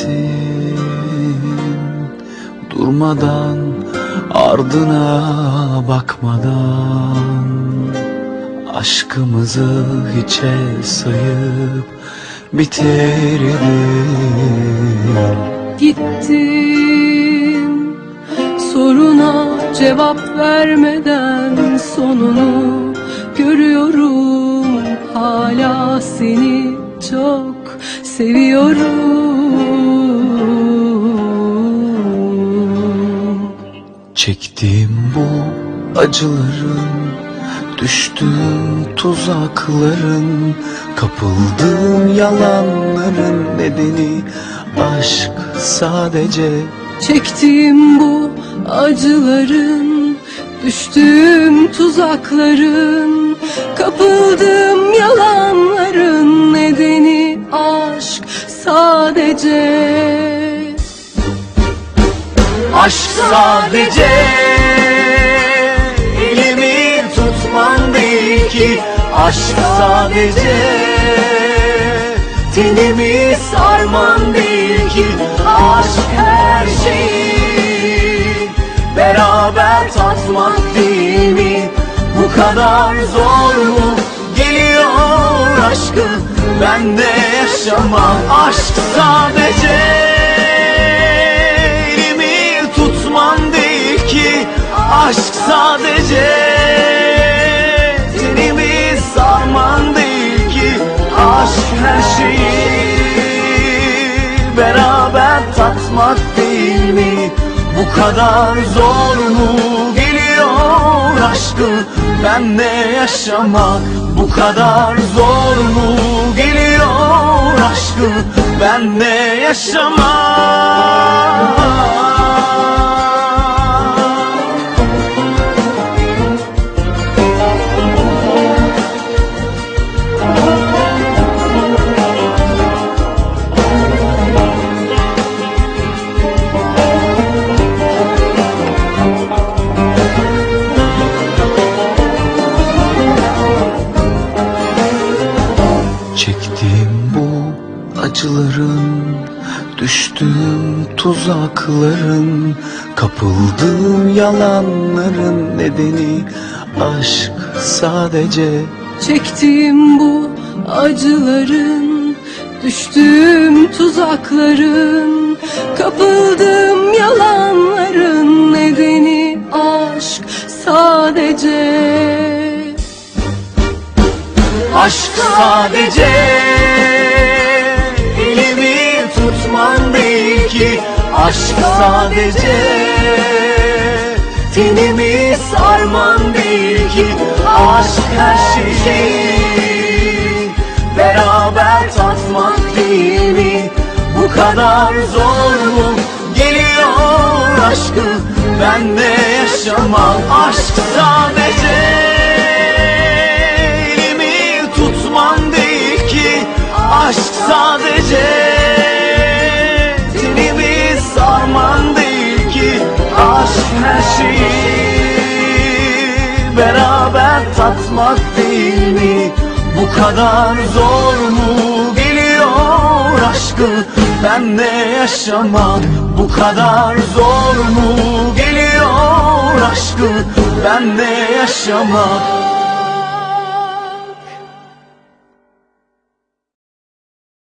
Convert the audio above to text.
gittin Durmadan ardına bakmadan. Aşkımızı hiçe sayıp bitirdin. Gittin soruna cevap vermeden sonunu görüyorum. Hala seni çok seviyorum Çektiğim bu acıların Düştüğüm tuzakların Kapıldığım yalanların nedeni Aşk sadece. Çektiğim bu acıların Düştüğüm tuzakların Kapıldığım Aşk sadece elimi tutman değil ki. Aşk sadece tenimi sarman değil ki. Aşk her şeyi beraber tatmak değil mi? Bu kadar zor mu? Geliyor aşkı bende yaşamak Aşk sadece sadece tenimi sarman ki Aşk her şeyi beraber tatmak değil mi? Bu kadar zor mu geliyor aşkı benle yaşamak Bu kadar zor mu geliyor aşkı benle yaşamak Çektiğim bu acıların Düştüğüm tuzakların Kapıldığım yalanların nedeni Aşk sadece. Çektiğim bu acıların Düştüğüm tuzakların Kapıldığım yalanların Nedeni aşk sadece Aşk sadece elimi tutman değil ki Aşk sadece tenimi sarman değil ki Aşk her şeyi beraber tatmak değil mi? Bu kadar zor mu geliyor aşkı benle yaşamak Aşk sadece Sadece tenimi sarman değil ki Aşk her şeyi beraber tatmak değil mi? Bu kadar zor mu geliyor aşkı benle yaşamak Bu kadar zor mu geliyor aşkı benle yaşamak